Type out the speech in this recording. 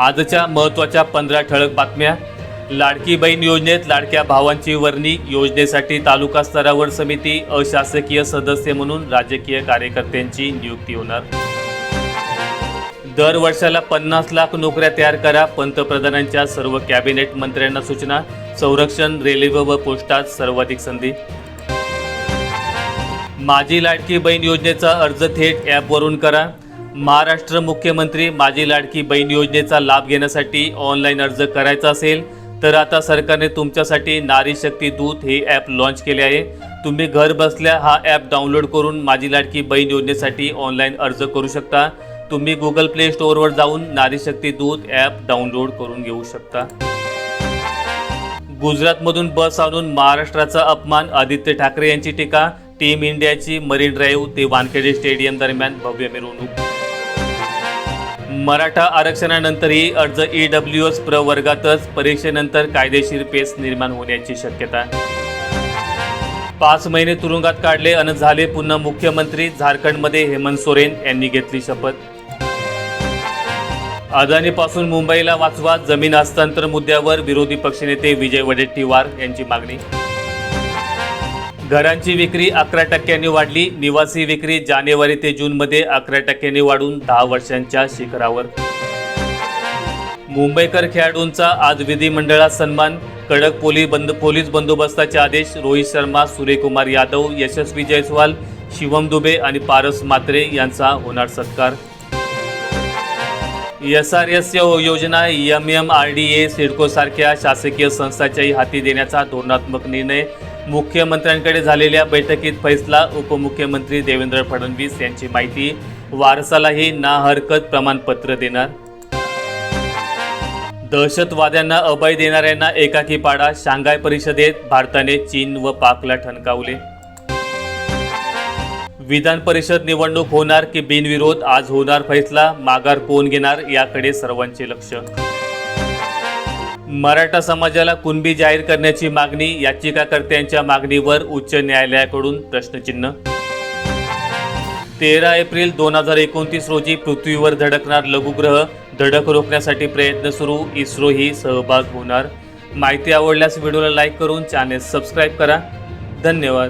आजच्या महत्त्वाच्या पंधरा ठळक बातम्या. लाडकी बहीण योजनेत लाडक्या भावांची वर्णी योजनेसाठी तालुका स्तरावर समिती अशासकीय सदस्य म्हणून राजकीय कार्यकर्त्यांची नियुक्ती होणार. दर वर्षाला पन्नास लाख नोकऱ्या तयार करा पंतप्रधानांच्या सर्व कॅबिनेट मंत्र्यांना सूचना संरक्षण रेल्वे व पोस्टात सर्वाधिक संधी. माझी लाडकी बहीण योजनेचा अर्ज थेट ॲपवरून करा. महाराष्ट्र मुख्यमंत्री माझी लाडकी बहीण योजनेचा लाभ घेण्यासाठी ऑनलाईन अर्ज करायचा असेल तर आता सरकारने तुमच्यासाठी नारी शक्ती दूत हे ॲप लॉन्च केले आहे. तुम्ही घर बसल्या हा ॲप डाउनलोड करून माझी लाडकी बहीण योजनेसाठी ऑनलाईन अर्ज करू शकता. तुम्ही गुगल प्ले स्टोअरवर जाऊन नारी शक्ती दूत ॲप डाउनलोड करून घेऊ शकता. गुजरातमधून बस आणून महाराष्ट्राचा अपमान आदित्य ठाकरे यांची टीका टीम इंडियाची मरीन ड्राईव्ह ते वानखेडे स्टेडियम दरम्यान भव्य मिरवणूक मराठा आरक्षणानंतरही अर्ज ई डब्ल्यू एस प्रवर्गातच परीक्षेनंतर कायदेशीर पेच निर्माण होण्याची शक्यता. पाच महिने तुरुंगात काढले अन झाले पुन्हा मुख्यमंत्री झारखंडमध्ये हेमंत सोरेन यांनी घेतली शपथ. अदानीपासून मुंबईला वाचवा जमीन हस्तांतर मुद्द्यावर विरोधी पक्षनेते विजय वडेट्टीवार यांची मागणी. घरांची विक्री अकरा टक्क्यांनी वाढली. निवासी विक्री जानेवारी ते जूनमध्ये अकरा टक्क्यांनी वाढून दहा वर्षांच्या शिखरावर. मुंबईकर खेळाडूंचा आज विधिमंडळात सन्मान. कडक पोलीस बंद पोलीस बंदोबस्ताचे आदेश. रोहित शर्मा सूर्यकुमार यादव यशस्वी जयस्वाल शिवम दुबे आणि पारस मात्रे यांचा होणार सत्कार. एस आर एस योजना M M R D A सिडकोसारख्या शासकीय संस्थाच्याही हाती देण्याचा धोरणात्मक निर्णय. मुख्यमंत्र्यांकडे झालेल्या बैठकीत फैसला उपमुख्यमंत्री देवेंद्र फडणवीस यांची माहिती. वारसालाही ना हरकत प्रमाणपत्र देणार. दहशतवाद्यांना अभय देणाऱ्यांना एकाकी पाडा शांघाय परिषदेत भारताने चीन व पाकला ठणकावले. विधान परिषद निवडणूक होणार की बिनविरोध? आज होणार फैसला माघार कोण घेणार? याकडे सर्वांचे लक्ष. मराठा समाजाला कुणबी जाहीर करण्याची मागणी याचिकाकर्त्यांच्या मागणीवर उच्च न्यायालयाकडून प्रश्नचिन्ह. तेरा एप्रिल दोन हजार एकोणतीस रोजी पृथ्वीवर धडकणार लघुग्रह धडक रोखण्यासाठी प्रयत्न सुरू इस्रोही सहभाग होणार. माहिती आवडल्यास व्हिडिओला लाईक करून चॅनेल सबस्क्राईब करा. धन्यवाद.